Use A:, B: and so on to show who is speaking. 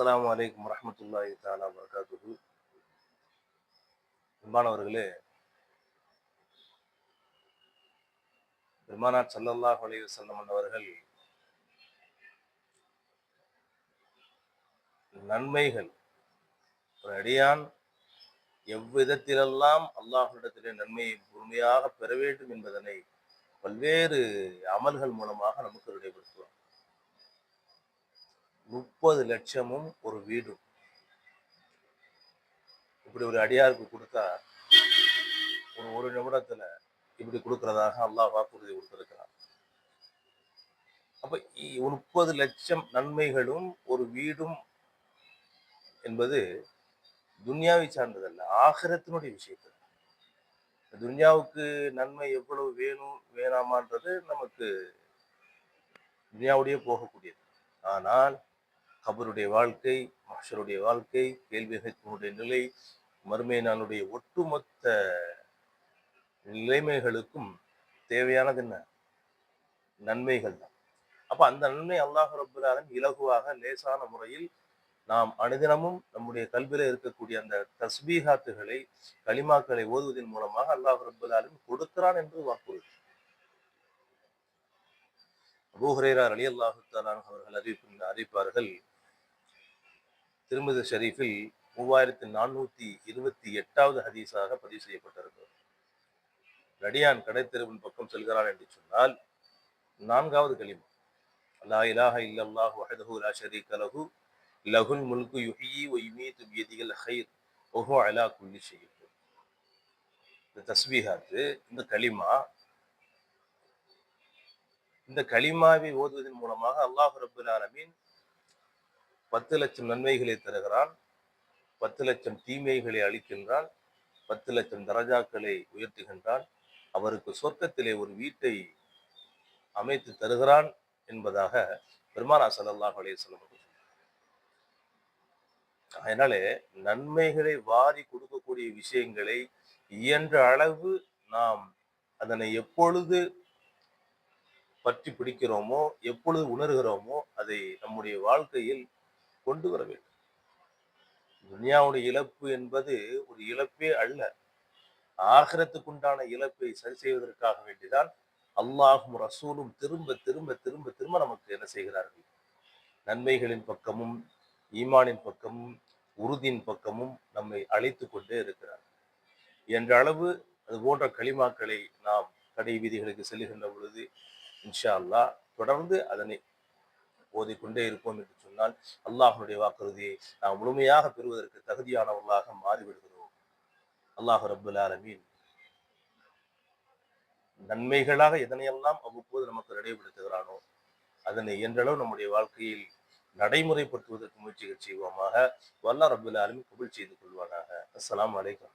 A: அஸ்லாம் வலைக்கம் வரமத்துல்லாஹி தாலா வரகாத்துகு பெருமானவர்களே பெருமானார் ஸல்லல்லாஹு அலைஹி வஸல்லம் அவர்கள் நன்மைகள் ஒரு அடியான் எவ்விதத்திலெல்லாம் அல்லாஹ்விடத்திலே நன்மையை முழுமையாக பெற வேண்டும் என்பதனை பல்வேறு அமல்கள் மூலமாக நமக்கு நினைவுபடுத்துவார் முப்பது லட்சமும் ஒரு வீடும். இப்படி ஒரு அடியாருக்கு கொடுத்தா ஒரு ஒரு நிமிடத்துல இப்படி கொடுக்கறதாக அல்லாஹ் வாக்குறுதி கொடுத்திருக்கிறான். அப்ப முப்பது லட்சம் நன்மைகளும் ஒரு வீடும் என்பது துன்யாவை சார்ந்ததல்ல ஆகிரத்தினுடைய விஷயத்தில். துன்யாவுக்கு நன்மை எவ்வளவு வேணும் வேணாமான்றது நமக்கு துன்யாவுடைய போகக்கூடியது. ஆனால் கபருடைய வாழ்க்கை மகஷருடைய வாழ்க்கை கேள்விகளுடைய நிலை மறுமை நாளுடைய ஒட்டுமொத்த நிலைமைகளுக்கும் தேவையானது என்ன? நன்மைகள் தான். அப்ப அந்த நன்மை அல்லாஹ் ரபுல்லாலும் இலகுவாக லேசான முறையில் நாம் அனுதினமும் நம்முடைய கல்வியில இருக்கக்கூடிய அந்த தஸ்பீகாத்துகளை களிமாக்களை ஓதுவதன் மூலமாக அல்லாஹ் ரபுல்லாலும் கொடுக்கிறான் என்று வாக்குறுதி. அபூஹுரேரா அலி அல்லாஹு அவர்கள் அறிவிப்பு அறிவிப்பார்கள் திருமதி ஷரீஃபில் மூவாயிரத்தி நானூத்தி இருபத்தி எட்டாவது ஹதீஸாக பதிவு செய்யப்பட்டிருக்கிறது. நடியான் கடைத்தெருவின் பக்கம் செல்கிறான் என்று சொன்னால் நான்காவது கலிமா அல்லா இலாஹ இல்லல்லாஹ் வஹதஹு லா ஷரீக லஹு லஹுல் முல்கு யுஹியி வ யுமீது பியதிஹில் ஹைர் வஹு அலா குல்லி ஷைஇன் இந்த தஸ்பீஹாத்து இந்த களிமா இந்த களிமாவை ஓதுவதன் மூலமாக அல்லாஹ் ரபுல் ஆலமீன் பத்து லட்சம் நன்மைகளை தருகிறான் பத்து லட்சம் தீமைகளை அளிக்கின்றான் பத்து லட்சம் தரஜாக்களை உயர்த்துகின்றான். அவருக்கு சொர்க்கத்திலே ஒரு வீட்டை அமைத்து தருகிறான் என்பதாக பெருமானா ஸல்லல்லாஹு அலைஹி அதனாலே நன்மைகளை வாரி கொடுக்கக்கூடிய விஷயங்களை இயன்ற அளவு நாம் அதனை எப்பொழுது பற்றி பிடிக்கிறோமோ எப்பொழுது உணர்கிறோமோ அதை நம்முடைய வாழ்க்கையில் கொண்டு வர வேண்டும். துனியாவுடைய இழப்பு என்பது ஒரு இழப்பே அல்ல. ஆகிரத்துக்குண்டான இழப்பை சரி செய்வதற்காக வேண்டிதான் அல்லாஹும் ரசூலும் திரும்ப திரும்ப திரும்ப திரும்ப நமக்கு என்ன செய்கிறார்கள்? நன்மைகளின் பக்கமும் ஈமானின் பக்கமும் உறுதியின் பக்கமும் நம்மை அழைத்து கொண்டே இருக்கிறார் என்ற அளவு அது போன்ற களிமாக்களை நாம் கடை வீதிகளுக்கு செல்லுகின்ற பொழுது இன்ஷா அல்லா தொடர்ந்து அதனை ஓதிக்கொண்டே இருப்போம் என்று சொன்னால் அல்லாஹனுடைய வாக்குறுதியை நாம் முழுமையாக பெறுவதற்கு தகுதியானவர்களாக மாறிவிடுகிறோம். அல்லாஹ் ரபுல் ஆலமீன். நன்மைகளாக எதனையெல்லாம் அவ்வப்போது நமக்கு நடைபெறுத்துகிறானோ அதனை என்றளவு நம்முடைய வாழ்க்கையில் நடைமுறைப்படுத்துவதற்கு முயற்சிகள் செய்வோமாக. வல்லா ரபுல் ஆலமின் கபூல் செய்து கொள்வானாக. அஸ்லாம் வலைக்கம்